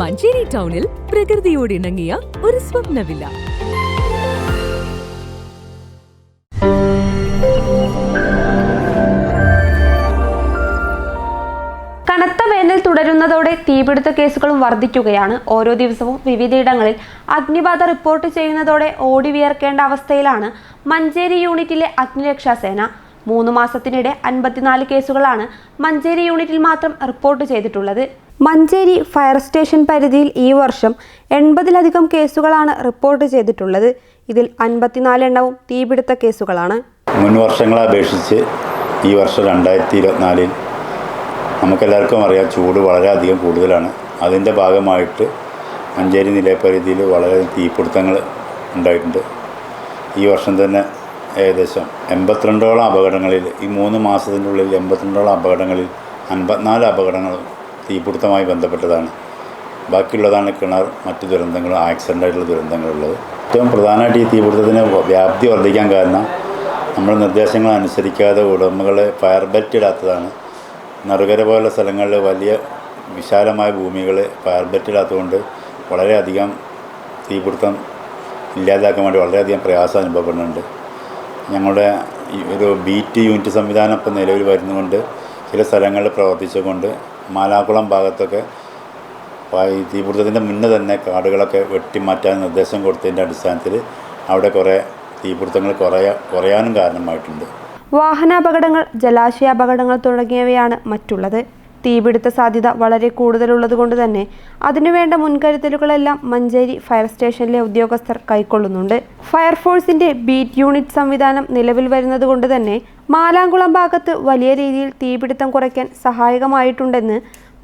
മഞ്ചേരി ടൗണിൽ പ്രകൃതിയോട് ഇണങ്ങിയ ഒരു സ്വപ്നവില്ല. കനത്ത വേനൽ തുടരുന്നതോടെ തീപിടുത്ത കേസുകളും വർദ്ധിക്കുകയാണ്. ഓരോ ദിവസവും വിവിധയിടങ്ങളിൽ അഗ്നിബാധ റിപ്പോർട്ട് ചെയ്യുന്നതോടെ ഓടി വിയർക്കേണ്ട അവസ്ഥയിലാണ് മഞ്ചേരി യൂണിറ്റിലെ അഗ്നിരക്ഷാസേന മൂന്ന് മാസത്തിനിടെ അൻപത്തിനാല് കേസുകളാണ് മഞ്ചേരി യൂണിറ്റിൽ മാത്രം റിപ്പോർട്ട് ചെയ്തിട്ടുള്ളത്. മഞ്ചേരി ഫയർ സ്റ്റേഷൻ പരിധിയിൽ ഈ വർഷം എൺപതിലധികം കേസുകളാണ് റിപ്പോർട്ട് ചെയ്തിട്ടുള്ളത്. ഇതിൽ അൻപത്തിനാല് എണ്ണവും തീപിടുത്ത കേസുകളാണ്. മുൻ വർഷങ്ങളെ അപേക്ഷിച്ച് ഈ വർഷം രണ്ടായിരത്തി ഇരുപത്തിനാലിൽ നമുക്കെല്ലാവർക്കും അറിയാം ചൂട് വളരെയധികം കൂടുതലാണ്. അതിന്റെ ഭാഗമായിട്ട് മഞ്ചേരി നിലയപരിധിയിൽ വളരെ തീപിടുത്തങ്ങൾ ഉണ്ടായിട്ടുണ്ട്. ഈ വർഷം തന്നെ ഏകദേശം എൺപത്തിരണ്ടോളം അപകടങ്ങളിൽ ഈ മൂന്ന് മാസത്തിന്റെ ഉള്ളിൽ എൺപത്തിരണ്ടോളം അപകടങ്ങളിൽ അൻപത്തിനാല് അപകടങ്ങൾ തീപിടുത്തമായി ബന്ധപ്പെട്ടതാണ്. ബാക്കിയുള്ളതാണ് കിണർ മറ്റ് ദുരന്തങ്ങൾ ആക്സിഡന്റ് ആയിട്ടുള്ള ദുരന്തങ്ങളുള്ളത്. ഏറ്റവും പ്രധാനമായിട്ട് ഈ തീപിടുത്തത്തിന് വ്യാപ്തി വർദ്ധിക്കാൻ കാരണം നമ്മൾ നിർദ്ദേശങ്ങൾ അനുസരിക്കാതെ ഉടമകളെ ഫയർ ബെറ്റ് ഇടാത്തതാണ്. നറുകര പോലുള്ള സ്ഥലങ്ങളിൽ വലിയ വിശാലമായ ഭൂമികൾ ഫയർ ബെറ്റ് ഇടാത്തതുകൊണ്ട് വളരെയധികം തീപിടുത്തം ഇല്ലാതാക്കാൻ വേണ്ടി വളരെയധികം പ്രയാസം അനുഭവപ്പെടുന്നുണ്ട്. ഞങ്ങളുടെ ഒരു ബീറ്റ് യൂണിറ്റ് സംവിധാനം ഇപ്പോൾ നിലവിൽ വരുന്നുകൊണ്ട് ചില സ്ഥലങ്ങളിൽ പ്രവർത്തിച്ചുകൊണ്ട് മാലാക്കുളം ഭാഗത്തൊക്കെ തീപിടുത്തത്തിന്റെ മുന്നേ തന്നെ കാടുകളൊക്കെ വെട്ടിമാറ്റാൻ നിർദ്ദേശം കൊടുത്തതിന്റെ അടിസ്ഥാനത്തിൽ അവിടെ കുറേ തീപിടുത്തങ്ങൾ കുറയാ കുറയാനും കാരണമായിട്ടുണ്ട്. വാഹനാപകടങ്ങൾ ജലാശയാപകടങ്ങൾ തുടങ്ങിയവയാണ് മറ്റുള്ളത്. തീപിടുത്ത സാധ്യത വളരെ കൂടുതലുള്ളതുകൊണ്ട് തന്നെ അതിനുവേണ്ട മുൻകരുതലുകളെല്ലാം മഞ്ചേരി ഫയർ സ്റ്റേഷനിലെ ഉദ്യോഗസ്ഥർ കൈക്കൊള്ളുന്നുണ്ട്. ഫയർഫോഴ്സിന്റെ ബീറ്റ് യൂണിറ്റ് സംവിധാനം നിലവിൽ വരുന്നതുകൊണ്ട് തന്നെ മാലാങ്കുളം ഭാഗത്ത് വലിയ രീതിയിൽ തീപിടുത്തം കുറയ്ക്കാൻ സഹായകമായിട്ടുണ്ടെന്ന്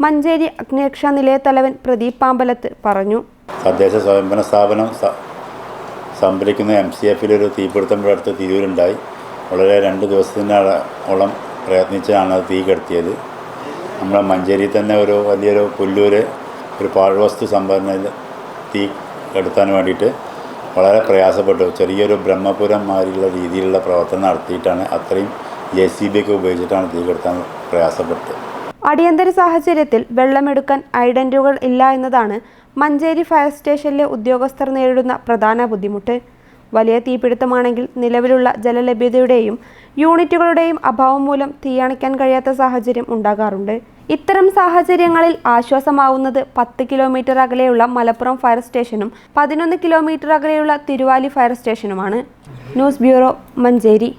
മഞ്ചേരി അഗ്നിരക്ഷാ നിലയത്തലവൻ പ്രദീപ് പാമ്പലത്ത് പറഞ്ഞു. തദ്ദേശ സ്വയംഭരണ സ്ഥാപനം സംഭരിക്കുന്ന എം സി എഫിലൊരു തീപിടുത്തം ഇവിടെ അടുത്ത് തിരൂരുണ്ടായി വളരെ രണ്ട് ദിവസത്തിനോളം പ്രയത്നിച്ചാണ് അത് തീ കെടുത്തിയത്. നമ്മുടെ മഞ്ചേരി തന്നെ ഒരു വലിയൊരു പുല്ലൂർ ഒരു പാഴ്വസ്തു സംഭരണയിൽ തീ കെടുത്താൻ വേണ്ടിയിട്ട് വളരെ പ്രയാസപ്പെട്ടു. ചെറിയൊരു ബ്രഹ്മപുരം മാതിരിയുള്ള രീതിയിലുള്ള പ്രവർത്തനം നടത്തിയിട്ടാണ് അത്രയും ജെ സി ബി ഒക്കെ ഉപയോഗിച്ചിട്ടാണ് തീ കെടുത്താൻ പ്രയാസപ്പെട്ടത്. അടിയന്തര സാഹചര്യത്തിൽ വെള്ളമെടുക്കാൻ ഐഡന്റുകൾ ഇല്ല എന്നതാണ് മഞ്ചേരി ഫയർ സ്റ്റേഷനിലെ ഉദ്യോഗസ്ഥർ നേരിടുന്ന പ്രധാന ബുദ്ധിമുട്ട്. വലിയ തീപിടുത്തമാണെങ്കിൽ നിലവിലുള്ള ജലലഭ്യതയുടെയും യൂണിറ്റുകളുടെയും അഭാവം മൂലം തീയണയ്ക്കാൻ കഴിയാത്ത സാഹചര്യം ഉണ്ടാകാറുണ്ട്. ഇത്തരം സാഹചര്യങ്ങളിൽ ആശ്വാസമാവുന്നത് പത്ത് കിലോമീറ്റർ അകലെയുള്ള മലപ്പുറം ഫയർ സ്റ്റേഷനും പതിനൊന്ന് കിലോമീറ്റർ അകലെയുള്ള Thiruvali fire സ്റ്റേഷനുമാണ്. News bureau Manjeri.